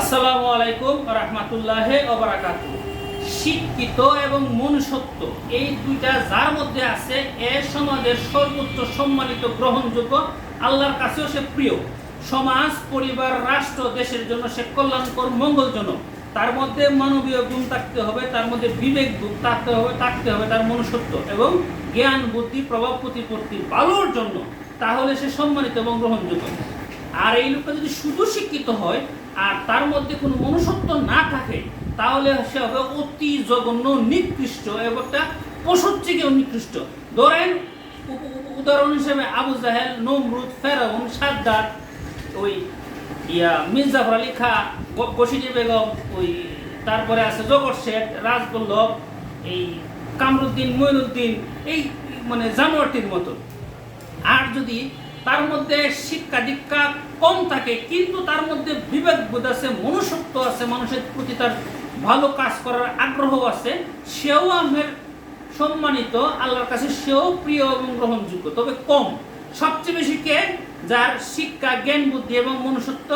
আসসালামু আলাইকুম রহমতুল্লাহ ওবরাকাত শিক্ষিত এবং মনুষ্যত্ব, এই দুইটা যার মধ্যে আছে, এ সমাজের সর্বোচ্চ সম্মানিত গ্রহণযোগ্য, আল্লাহর কাছেও সে প্রিয়। সমাজ, পরিবার, রাষ্ট্র, দেশের জন্য সে কল্যাণকর, মঙ্গলজনক। তার মধ্যে মানবীয় গুণ থাকতে হবে, তার মধ্যে বিবেক গুণ থাকতে হবে থাকতে হবে তার মনুষ্যত্ব এবং জ্ঞান, বুদ্ধি, প্রভাব, প্রতিপত্তি ভালোর জন্য। তাহলে সে সম্মানিত এবং গ্রহণযোগ্য। আর এই লোকটা যদি শুধু শিক্ষিত হয় আর তার মধ্যে কোনো মনুষ্যত্ব না থাকে, তাহলে সে হবে অতি জঘন্য, নিকৃষ্ট এবং একটা পশুর থেকেও নিকৃষ্ট। ধরেন উদাহরণ হিসেবে আবু জাহেল, নমরুদ, ফেরাউন, সাদ্দাত, ওই ইয়া মির্জাফর আলী খা বসিটি বেগম, ওই তারপরে আছে জগৎ শেঠ, রাজবল্লভ, এই কামরুদ্দিন, মইনুদ্দিন, এই মানে জানোয়ারটির মতো। আর যদি তার মধ্যে শিক্ষা দীক্ষা কম থাকে, কিন্তু তার মধ্যে বিবেক বোধ আছে, মনুষ্যত্ব আছে, মানুষের প্রতি তার ভালো কাজ করার আগ্রহ আছে, সেও আমের সম্মানিত, আল্লাহর কাছে সেও প্রিয় এবং গ্রহণযোগ্য। তবে কম। সবচেয়ে বেশি কে? যার শিক্ষা, জ্ঞান, বুদ্ধি এবং মনুষ্যত্ব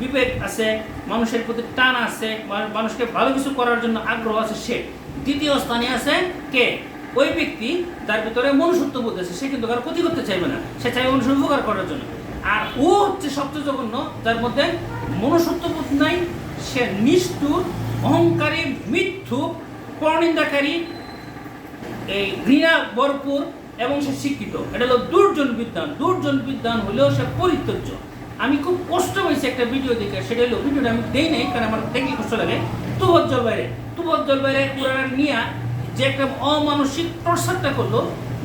বিবেক আছে, মানুষের প্রতি টান আছে মানুষকে ভালো কিছু করার জন্য আগ্রহ আছে সে। দ্বিতীয় স্থানে আছে কে? ওই ব্যক্তি যার ভিতরে মনুষ্যত্ব বোধ আছে, সে কিন্তু কারও ক্ষতি করতে চাইবে না। সে চাইবে মানুষের উপকার করার জন্য। আর ও হচ্ছে সবচেয়ে জঘন্য, যার মধ্যে মনুষ্যত্ব বোধ নাই, সে নিষ্ঠুর, অহংকারী মিথ্যুক পরনিন্দাকারী, এই ঘৃণা ভরপুর এবং সে শিক্ষিত। এটা হলো দুর্জন বিদ্যান। দুর্জন বিদ্যান হলেও সে পরিত্যজ্য। আমি খুব কষ্ট পেয়েছি একটা ভিডিও দেখে। সেটা হলো, ভিডিওটা আমি দেই নাই, কারণ আমার দেখলে কষ্ট লাগে। তুবর জলবাইরে তুবর জলবাইরে পুরানা নিয়ে যে একটা অমানসিক প্রসারটা করল,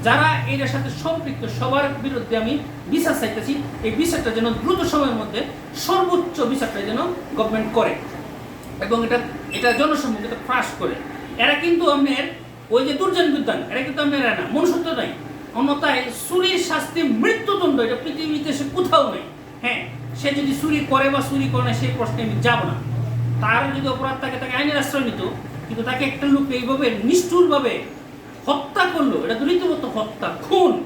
যারা এটার সাথে সম্পৃক্ত, সবার বিরুদ্ধে আমি বিচার চাইতেছি, এই বিচারটা যেন দ্রুত সময়ের মধ্যে সর্বোচ্চ বিচারটা যেন গভর্নমেন্ট করে এবং এটা এটা জনসম্মুখে ফ্রাস করে। এরা কিন্তু আপনার ওই যে দুর্জন বিদ্যান, এরা কিন্তু আপনার এরা না, মনুষ্যত্ব নাই। অন্যথায় চুরির শাস্তি, মৃত্যুদণ্ড, এটা পৃথিবীতে সে কোথাও নেই। হ্যাঁ সে যদি চুরি করে বা চুরি করে না, সেই প্রশ্নে আমি যাব না। তার যদি অপরাধ থাকে, তাকে আইনের আশ্রয় নিত কিন্তু তাকে একটা লোক এইভাবে নিষ্ঠুরভাবে হত্যা করল। এটা তো রীতিমতো হত্যা, খুন।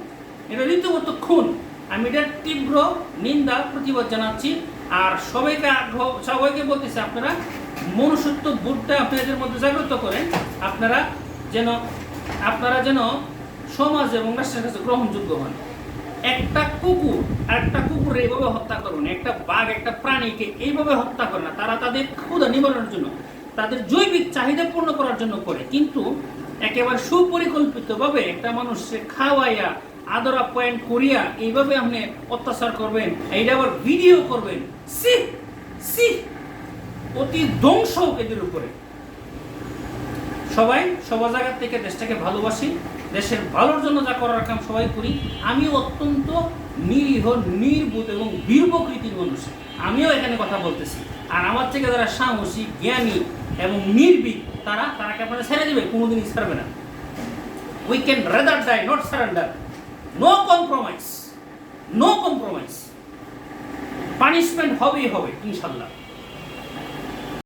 এটা রীতিমতো খুন। আমি এটার তীব্র নিন্দা, প্রতিবাদ জানাচ্ছি। আর সবাইকে আগ্রহ, সবাইকে বলতেছি, আপনারা মনুষ্যত্ব বোধটা আপনাদের মধ্যে জাগ্রত করেন। আপনারা যেন আপনারা যেন সমাজ এবং রাষ্ট্রের কাছে গ্রহণযোগ্য হন। একটা কুকুর আর একটা কুকুর এইভাবে হত্যা করুন। একটা বাঘ, একটা প্রাণীকে এইভাবে হত্যা করে না। তারা তাদের ক্ষুধা নিবারণের জন্য তাদের জৈবিক চাহিদা পূর্ণ করার জন্য করে। কিন্তু একেবারে সুপরিকল্পিতভাবে একটা মানুষকে খাওয়াইয়া, আদর আপ্যায়ন করিয়া এইভাবে আপনি অত্যাচার করবেন, এইটা আবার ভিডিও করবেন সি সি অতি ধ্বংস এদের উপরে। সবাই সবার জায়গা থেকে দেশটাকে ভালোবাসি, দেশের ভালোর জন্য যা করার কাম সবাই করি। আমি অত্যন্ত নিরীহ, নির্বোধ এবং বীর প্রকৃতির মানুষ। আমিও এখানে কথা বলতেছি। আর আমার থেকে যারা সাহসী, জ্ঞানী এবং নির্ভীক তারা, তারাকে আপনারা ছেড়ে দেবে কোনোদিনই ছাড়বে না। We can rather die not surrender no compromise no compromise punishment হবেই হবে, ইনশাল্লাহ।